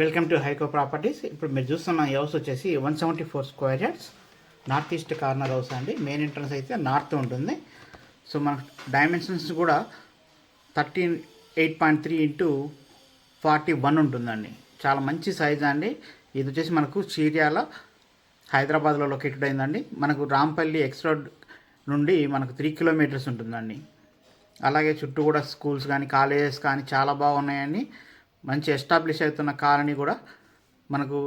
Welcome to హైకో properties ఇప్పుడు మీరు చూస్తున్న ఈ హౌస్ వచ్చేసి one seventy four square yards north east corner house అండి. మెయిన్ ఎంట్రన్స్ అయితే నార్త్ ఉంటుంది. సో మన డైమెన్షన్స్ కూడా thirteen eight point three into forty one ఉంటుందండి. చాలా మంచి సైజ్ అండి. ఇది వచ్చేసి మనకు చీర్యాల హైదరాబాద్లో లొకేటెడ్ అయిందండి. మనకు రాంపల్లి ఎక్స్ రోడ్ నుండి మనకు త్రీ కిలోమీటర్స్ ఉంటుందండి. అలాగే చుట్టూ కూడా స్కూల్స్ కానీ కాలేజెస్ కానీ చాలా బాగున్నాయండి. మంచి ఎస్టాబ్లిష్ అవుతున్న కాలనీ కూడా మనకు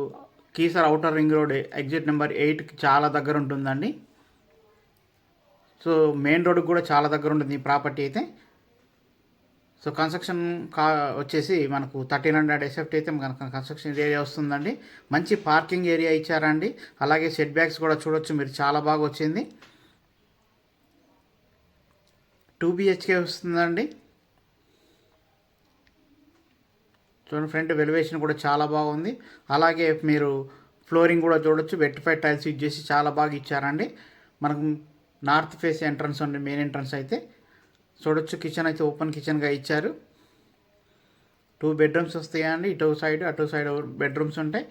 Keesara outer ring road exit number ఎయిట్కి చాలా దగ్గర ఉంటుందండి. సో మెయిన్ రోడ్కి కూడా చాలా దగ్గర ఉంటుంది ఈ ప్రాపర్టీ అయితే. సో కన్స్ట్రక్షన్ కా వచ్చేసి మనకు థర్టీన్ హండ్రెడ్ ఎస్ఎఫ్టీ అయితే మనకు కన్స్ట్రక్షన్ ఏరియా వస్తుందండి. మంచి పార్కింగ్ ఏరియా ఇచ్చారండి. అలాగే సెట్ బ్యాక్స్ కూడా చూడొచ్చు మీరు చాలా బాగా వచ్చింది. టూ బిహెచ్కే వస్తుందండి. చూడండి ఫ్రంట్ వెలివేషన్ కూడా చాలా బాగుంది. అలాగే మీరు ఫ్లోరింగ్ కూడా చూడొచ్చు. వెట్టిఫై టైల్స్ యూజ్ చేసి చాలా బాగా ఇచ్చారండి. మనకు నార్త్ ఫేస్ ఎంట్రన్స్ ఉంది మెయిన్ ఎంట్రన్స్ అయితే చూడొచ్చు. కిచెన్ అయితే ఓపెన్ కిచెన్గా ఇచ్చారు. టూ బెడ్రూమ్స్ వస్తాయండి. ఇటు సైడ్ అటు సైడ్ బెడ్రూమ్స్ ఉంటాయి.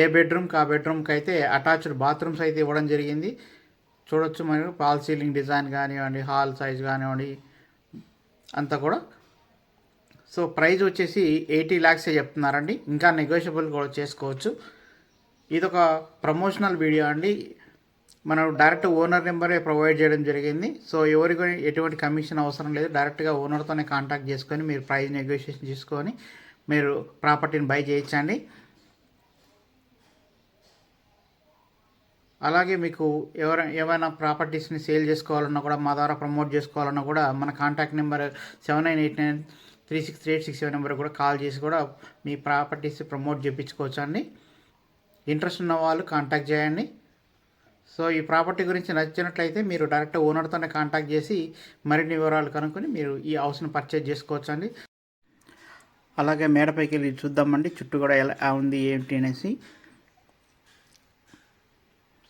ఏ బెడ్రూమ్కి ఆ బెడ్రూమ్కి అయితే అటాచ్డ్ బాత్రూమ్స్ అయితే ఇవ్వడం జరిగింది. చూడొచ్చు మరియు పాల్ సీలింగ్ డిజైన్ కానివ్వండి హాల్ సైజ్ కానివ్వండి అంతా కూడా సో ప్రైస్ వచ్చేసి ఎయిటీ ల్యాక్సే చెప్తున్నారండి. ఇంకా నెగోషియబుల్ కూడా చేసుకోవచ్చు. ఇది ఒక ప్రమోషనల్ వీడియో అండి. మనం డైరెక్ట్ ఓనర్ నెంబరే ప్రొవైడ్ చేయడం జరిగింది. సో ఎవరికి ఎటువంటి కమిషన్ అవసరం లేదు. డైరెక్ట్గా ఓనర్తోనే కాంటాక్ట్ చేసుకొని మీరు ప్రైస్ నెగోషియేషన్ చేసుకొని మీరు ప్రాపర్టీని బై చేయించండి అలాగే మీకు ఎవర ఏమైనా ప్రాపర్టీస్ని సేల్ చేసుకోవాలన్నా కూడా మా ద్వారా ప్రమోట్ చేసుకోవాలన్నా కూడా మన contact number seven nine eight nine three six three eight six seven number కూడా కాల్ చేసి కూడా మీ ప్రాపర్టీస్ ప్రమోట్ చేయించుకోవచ్చు అండి. ఇంట్రెస్ట్ ఉన్న వాళ్ళు కాంటాక్ట్ చేయండి. సో ఈ ప్రాపర్టీ గురించి నచ్చినట్లయితే మీరు డైరెక్ట్ ఓనర్తోనే కాంటాక్ట్ చేసి మరిన్ని వివరాలు కనుక్కొని మీరు ఈ హౌస్ని పర్చేజ్ చేసుకోవచ్చు అండి. అలాగే మేడపైకి వెళ్ళి చూద్దామండి. చుట్టూ కూడా ఎలా ఉంది ఏంటి అనేసి.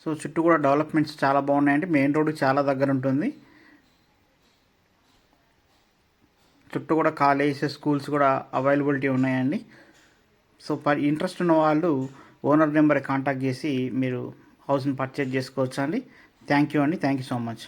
సో చుట్టూ కూడా డెవలప్మెంట్స్ చాలా బాగున్నాయండి. మెయిన్ రోడ్ చాలా దగ్గర ఉంటుంది. చుట్టూ కూడా కాలేజెస్ స్కూల్స్ కూడా అవైలబిలిటీ ఉన్నాయండి. సో పర్ ఇంట్రెస్ట్ ఉన్న వాళ్ళు ఓనర్ నెంబర్ కాంటాక్ట్ చేసి మీరు హౌస్ని పర్చేజ్ చేసుకోవచ్చు అండి థ్యాంక్ యూ అండి. Thank you so much.